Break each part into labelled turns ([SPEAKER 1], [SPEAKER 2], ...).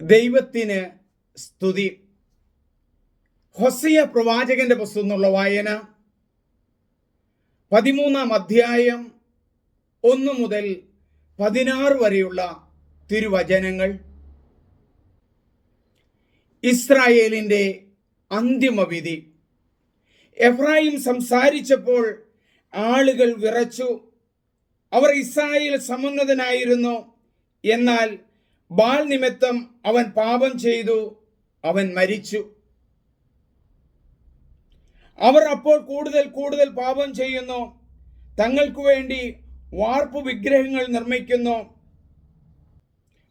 [SPEAKER 1] ദൈവത്തിന് സ്തുതി. ഹൊസയ പ്രവാചകന്റെ പുസ്തകം വായന. പതിമൂന്നാം അധ്യായം ഒന്ന് മുതൽ പതിനാറ് വരെയുള്ള തിരുവചനങ്ങൾ. ഇസ്രായേലിന്റെ അന്തിമവിധി. എഫ്രായിം സംസാരിച്ചപ്പോൾ ആളുകൾ വിറച്ചു. അവർ ഇസ്രായേൽ സമുന്നതനായിരുന്നു. എന്നാൽ ബാൽ നിമിത്തം അവൻ പാപം ചെയ്തു അവൻ മരിച്ചു. അവർ അപ്പോൾ കൂടുതൽ കൂടുതൽ പാപം ചെയ്യുന്നു തങ്ങൾക്ക് വേണ്ടി വാർപ്പ് വിഗ്രഹങ്ങൾ നിർമ്മിക്കുന്നു.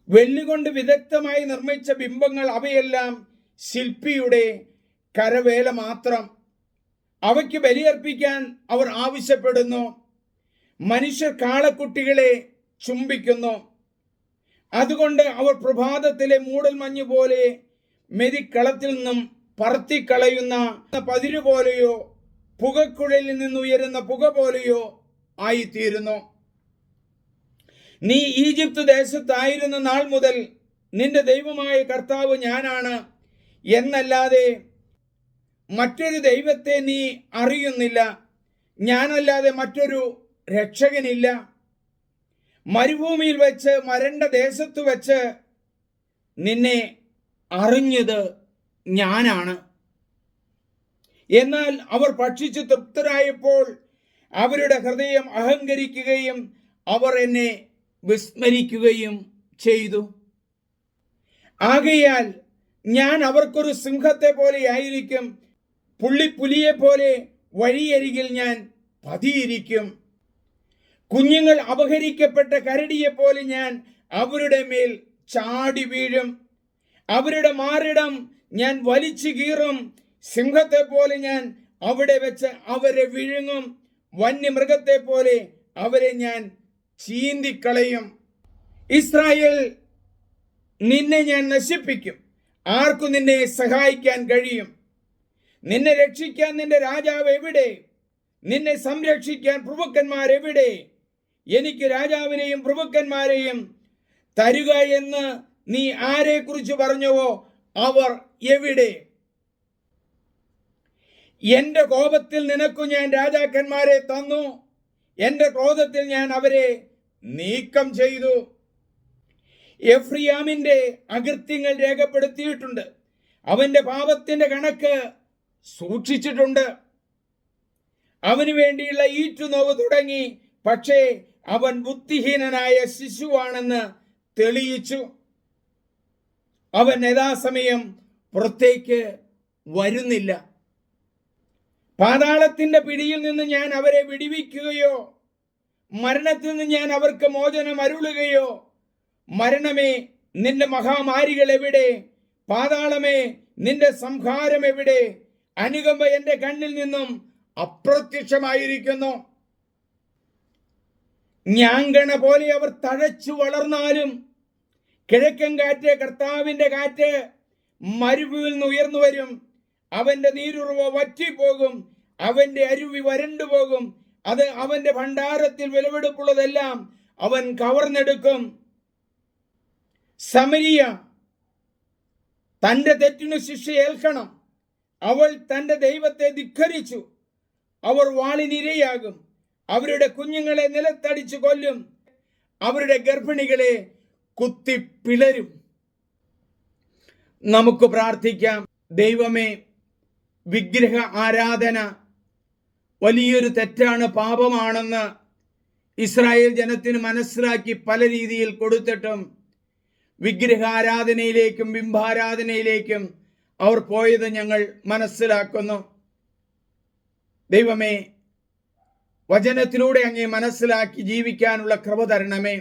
[SPEAKER 1] വെല്ലുകൊണ്ട് വിദഗ്ധമായി നിർമ്മിച്ച ബിംബങ്ങൾ അവയെല്ലാം ശില്പിയുടെ കരവേല മാത്രം. അവയ്ക്ക് ബലിയർപ്പിക്കാൻ അവർ ആവശ്യപ്പെടുന്നു. മനുഷ്യർ കാളക്കുട്ടികളെ ചുംബിക്കുന്നു. അതുകൊണ്ട് അവർ പ്രഭാതത്തിലെ മൂടൽ മഞ്ഞ് പോലെ മെതിക്കളത്തിൽ നിന്നും പറത്തിക്കളയുന്ന പതിരു പോലെയോ പുകക്കുഴലിൽ നിന്നുയരുന്ന പുക പോലെയോ ആയിത്തീരുന്നു. നീ ഈജിപ്ത് ദേശത്തായിരുന്ന നാൾ മുതൽ നിന്റെ ദൈവമായ കർത്താവ് ഞാനാണ് എന്നല്ലാതെ മറ്റൊരു ദൈവത്തെ നീ അറിയുന്നില്ല. ഞാനല്ലാതെ മറ്റൊരു രക്ഷകനില്ല. മരുഭൂമിയിൽ വെച്ച് മരണ്ട ദേശത്ത് വെച്ച് നിന്നെ അറിഞ്ഞത് ഞാനാണ്. എന്നാൽ അവർ ഭക്ഷിച്ച് തൃപ്തരായപ്പോൾ അവരുടെ ഹൃദയം അഹങ്കരിക്കുകയും അവർ എന്നെ വിസ്മരിക്കുകയും ചെയ്തു. ആകയാൽ ഞാൻ അവർക്കൊരു സിംഹത്തെ പോലെ ആയിരിക്കും. പുള്ളിപ്പുലിയെ പോലെ വഴിയരികിൽ ഞാൻ പതിയിരിക്കും. കുഞ്ഞുങ്ങൾ അപഹരിക്കപ്പെട്ട കരടിയെ പോലെ ഞാൻ അവരുടെ മേൽ ചാടി വീഴും. അവരുടെ മാറിടം ഞാൻ വലിച്ചു കീറും. സിംഹത്തെ പോലെ ഞാൻ അവിടെ വെച്ച് അവരെ വിഴുങ്ങും. വന്യമൃഗത്തെ പോലെ അവരെ ഞാൻ ചീന്തിക്കളയും. ഇസ്രായേൽ നിന്നെ ഞാൻ നശിപ്പിക്കും. ആർക്കും നിന്നെ സഹായിക്കാൻ കഴിയും. നിന്നെ രക്ഷിക്കാൻ നിന്റെ രാജാവ് എവിടെ? നിന്നെ സംരക്ഷിക്കാൻ പ്രഭുക്കന്മാർ എവിടെ എനിക്ക് രാജാവിനെയും പ്രഭുക്കന്മാരെയും തരുക എന്ന് നീ ആരെക്കുറിച്ച് പറഞ്ഞുവോ? അവർ എവിടെ? എന്റെ കോപത്തിൽ നിനക്കു ഞാൻ രാജാക്കന്മാരെ തന്നു. എന്റെ ക്രോധത്തിൽ ഞാൻ അവരെ നീക്കം ചെയ്തു. എഫ്രിയാമിന്റെ അകൃത്യങ്ങൾ രേഖപ്പെടുത്തിയിട്ടുണ്ട്. അവന്റെ പാപത്തിന്റെ കണക്ക് സൂക്ഷിച്ചിട്ടുണ്ട്. അവന് വേണ്ടിയുള്ള ഈറ്റുനോവ് തുടങ്ങി. പക്ഷേ അവൻ ബുദ്ധിഹീനനായ ശിശുവാണെന്ന് തെളിയിച്ചു. അവൻ യഥാസമയം പുറത്തേക്ക് വരുന്നില്ല. പാതാളത്തിന്റെ പിടിയിൽ നിന്ന് ഞാൻ അവരെ വിടിവിക്കുകയോ മരണത്തിൽ നിന്ന് ഞാൻ അവർക്ക് മോചനം അരുളുകയോ മരണമേ നിന്റെ മഹാമാരികൾ എവിടെ? പാതാളമേ നിന്റെ സംഹാരം എവിടെ? അനുകമ്പ എന്റെ കണ്ണിൽ നിന്നും അപ്രത്യക്ഷമായിരിക്കുന്നു. ഞാങ്കണ പോലെ അവർ തഴച്ചു വളർന്നാലും കിഴക്കൻ കാറ്റ് കർത്താവിന്റെ കാറ്റ് മരുവിൽ നിന്ന് ഉയർന്നു വരും. അവന്റെ നീരുറവ വറ്റിപ്പോകും. അവന്റെ അരുവി വരണ്ടു പോകും. അത് അവന്റെ ഭണ്ഡാരത്തിൽ വിലവെടുപ്പുള്ളതെല്ലാം അവൻ കവർന്നെടുക്കും. സമരിയ തന്റെ തെറ്റിനു ശിക്ഷ ഏൽക്കണം. അവൾ തന്റെ ദൈവത്തെ ധിഖരിച്ചു. അവർ വാളിനിരയാകും. അവരുടെ കുഞ്ഞുങ്ങളെ നിലത്തടിച്ചു കൊല്ലും. അവരുടെ ഗർഭിണികളെ കുത്തി പിളരും. നമുക്ക് പ്രാർത്ഥിക്കാം. ദൈവമേ വിഗ്രഹ ആരാധന വലിയൊരു തെറ്റാണ് പാപമാണെന്ന് ഇസ്രായേൽ ജനത്തിന് മനസ്സിലാക്കി പല രീതിയിൽ കൊടുത്തിട്ടും വിഗ്രഹാരാധനയിലേക്കും ബിംബാരാധനയിലേക്കും അവർ പോയത് ഞങ്ങൾ മനസ്സിലാക്കുന്നു. ദൈവമേ വചനത്തിലൂടെ അങ്ങേ മനസ്സിലാക്കി ജീവിക്കാനുള്ള കൃപ തരണമേ.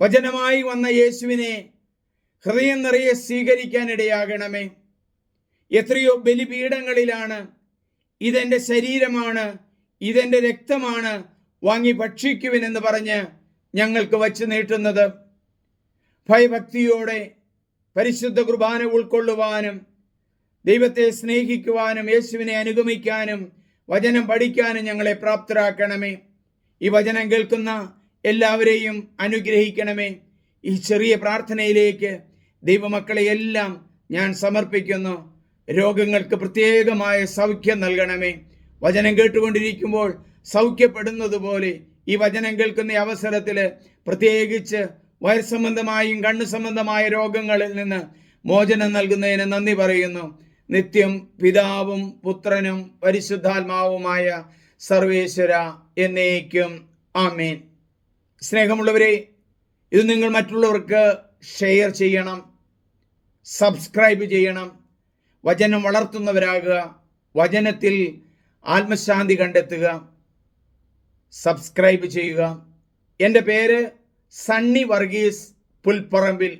[SPEAKER 1] വചനമായി വന്ന യേശുവിനെ ഹൃദയം നിറയെ സ്വീകരിക്കാൻ ഇടയാകണമേ എത്രയോ ബലിപീഠങ്ങളിലാണ് ഇതെന്റെ ശരീരമാണ് ഇതെന്റെ രക്തമാണ് വാങ്ങി ഭക്ഷിക്കുവിനെന്ന് പറഞ്ഞ് ഞങ്ങൾക്ക് വച്ചു നീട്ടുന്നത്. ഭയഭക്തിയോടെ പരിശുദ്ധ കുർബാന ഉൾക്കൊള്ളുവാനും ദൈവത്തെ സ്നേഹിക്കുവാനും യേശുവിനെ അനുഗമിക്കാനും വചനം പഠിക്കാനും ഞങ്ങളെ പ്രാപ്തരാക്കണമേ. ഈ വചനം കേൾക്കുന്ന എല്ലാവരെയും അനുഗ്രഹിക്കണമേ. ഈ ചെറിയ പ്രാർത്ഥനയിലേക്ക് ദൈവമക്കളെ എല്ലാം ഞാൻ സമർപ്പിക്കുന്നു. രോഗങ്ങൾക്ക് പ്രത്യേകമായ സൗഖ്യം നൽകണമേ. വചനം കേട്ടുകൊണ്ടിരിക്കുമ്പോൾ സൗഖ്യപ്പെടുന്നതുപോലെ ഈ വചനം കേൾക്കുന്ന അവസരത്തിൽ പ്രത്യേകിച്ച് വയർ സംബന്ധമായും കണ്ണു സംബന്ധമായ രോഗങ്ങളിൽ നിന്ന് മോചനം നൽകുന്നതിന് നന്ദി പറയുന്നു. നിത്യം പിതാവും പുത്രനും പരിശുദ്ധാത്മാവുമായ സർവേശ്വര എന്നേക്കും ആമേൻ. സ്നേഹമുള്ളവരെ ഇത് നിങ്ങൾ മറ്റുള്ളവർക്ക് ഷെയർ ചെയ്യണം സബ്സ്ക്രൈബ് ചെയ്യണം വചനം വളർത്തുന്നവരാകുക വചനത്തിൽ ആത്മശാന്തി കണ്ടെത്തുക സബ്സ്ക്രൈബ് ചെയ്യുക. എന്റെ പേര് സണ്ണി വർഗീസ് പുൽപ്പറമ്പിൽ.